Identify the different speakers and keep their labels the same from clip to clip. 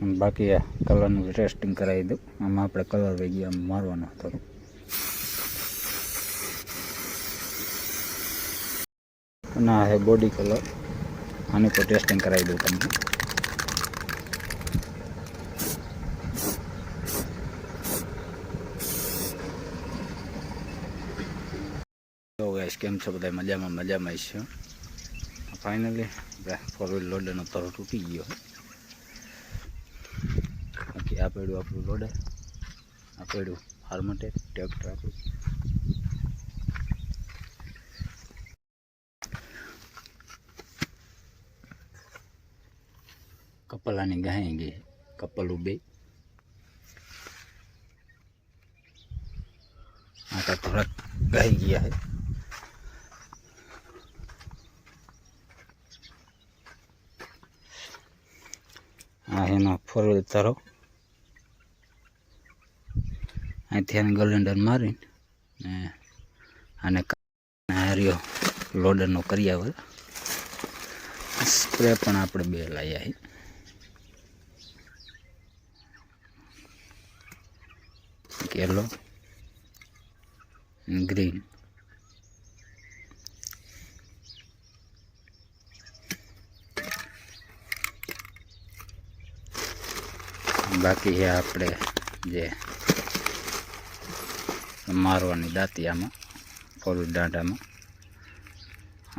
Speaker 1: બાકી આ કલરનું ટેસ્ટિંગ કરાવી દઉં. આમાં આપણે કલર વહી આમ મારવાનો થોડો અને આ હે બોડી કલર. આની પર ટેસ્ટિંગ કરાવી દઉં તમને. કેમ છો બધા? મજામાં મજામાં છે? ફાઇનલી ફોર વ્હીલ લોડરનો તરો તૂટી ગયો. આ પેડું આપણું લોડર આ પેડું ફાર્મટેક ટ્રેક્ટર આપણું કપલાની ગાય ગઈ. કપલ બે આટા થોડાક ગાઈ ગયા હે આ એનો ફોર વ્હીલ તારો. અહીંથી આને ગલેન્ડર મારીને ને આને હાર્યો લોડરનો કરી આવે સ્પ્રે પણ આપણે બે લાવ્યા છે યલો ગ્રીન બાકી છે આપણે જે મારવાની દાંતી આમાં ફોર દાંડામાં.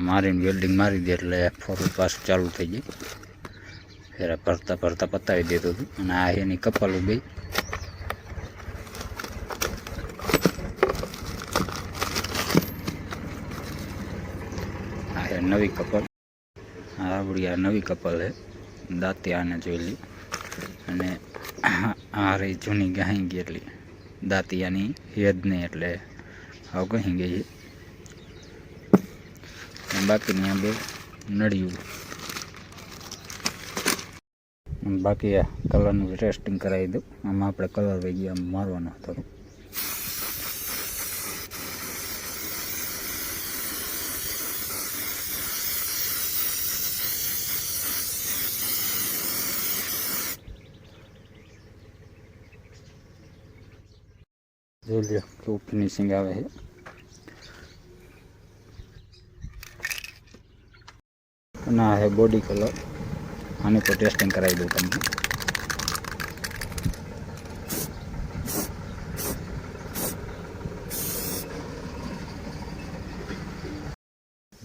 Speaker 1: મારીને વેલ્ડિંગ મારી દે એટલે ફોર પાછું ચાલુ થઈ જાય. ફેર ફરતા ફરતા પતાવી દેતું હતું અને આ એની કપાલું ઊભી નવી કપલ. આપણી આ નવી કપલ છે દાંતી આને જોઈ લી. અને આ રહી જૂની ગાઈ એટલી દાંતિયાની હેદને એટલે આવું કહી ગઈ છે. બાકીની આ બે નળિયું બાકી આ કલરનું ટેસ્ટિંગ કરાવી દઉં. આમાં આપણે કલર વહી ગયા મારવાનો થોડું જોઈ લ્યો, કેવું ફિનિશિંગ આવે છે. અને આ છે બોડી કલર આની પર ટેસ્ટિંગ કરાવી દઉં તમને.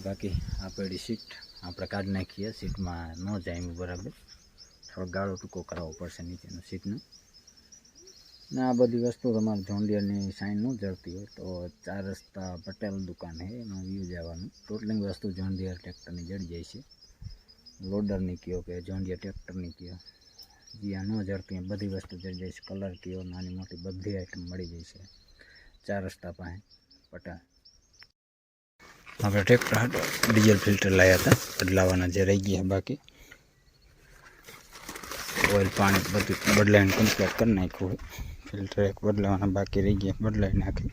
Speaker 1: બાકી આપણી સીટ આપણે કાઢી નાખીએ સીટમાં ન એમ બરાબર. થોડો ગાળો ટૂંકો કરાવવો પડશે નીચેનું સીટનો ને આ બધી વસ્તુ તમારે જોન્ડિયરની સાઈનનું ન હોય તો ચાર રસ્તા પટેલ દુકાન છે એમાં વ્યૂ જવાનું. ટોટલિંગ વસ્તુ જોન્ડિયર ટ્રેક્ટરની જડી જાય છે. લોડરની કયો કે જોન્ડિયર ટ્રેક્ટરની કયો. જ્યાં ન જડતી બધી વસ્તુ જડી જાય છે. કલર કયો, નાની મોટી બધી આઈટમ મળી જાય છે. ચાર રસ્તા પાસે પટેલ. આપણે ટ્રેક્ટર ડીઝલ ફિલ્ટર લાવ્યા હતા. બદલાવાના જે રહી ગયા બાકી. ઓઇલ પાણી બધું બદલાઈને કમ્પ્લીટ કરી નાખ્યું હોય ફિલ્ટર એક બદલાવાના બાકી રહી ગયા બદલાવી નાખી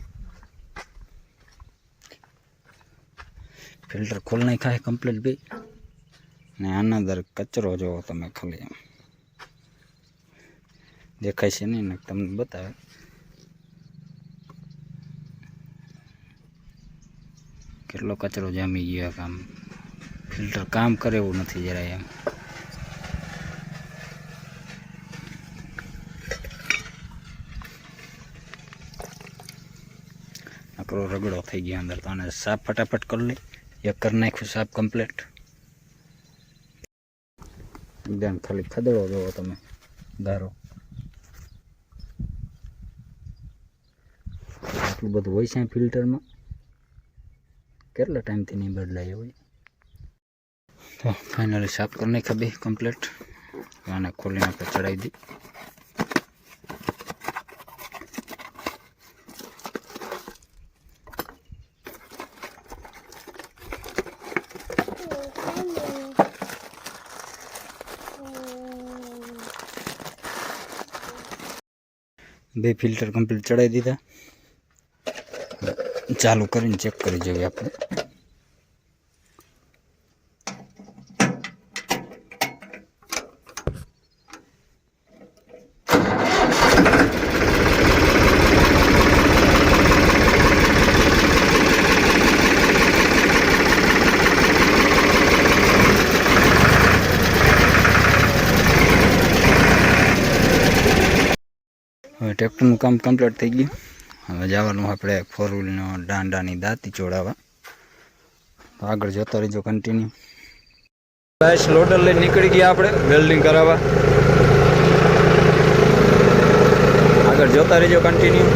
Speaker 1: ફિલ્ટર ખોલ નાખાય કમ્પ્લીટ બી ને આના અંદર કચરો જોવો તમે ખાલી એમ દેખાય છે નહીં ને તમને બતાવે કેટલો કચરો જામી ગયો કામ ફિલ્ટર કામ કરે એવું નથી જરાય એમ નકરો રગડો થઈ ગયો અંદર તો આને સાફ ફટાફટ કરી લે એક કરી નાખ્યું સાફ કમ્પ્લીટ એકદમ ખાલી ખદડો જોવો તમે ધારો આટલું બધું હોય છે ફિલ્ટરમાં કેટલા ટાઈમથી નહીં બદલાય હોય તો ફાઇનલી સાફ કરી નાખ્યા બે કમ્પ્લીટ આને ખોલીને આપણે ચડાવી દઈએ બે ફિલ્ટર કમ્પ્લીટ ચડાવી દીધા. ચાલુ કરીને ચેક કરી જોઈએ આપણે. ટ્રેક્ટરનું કામ કમ્પ્લીટ થઈ ગયું. હવે જવાનું આપણે ફોર વ્હીલનો દાંડાની દાંતી ચોડાવવા તો આગળ જતો રહીજો કન્ટિન્યુ બસ લોડર લઈને નીકળી ગયા આપણે વેલ્ડિંગ કરાવવા. આગળ જોતા રહીજો કન્ટિન્યુ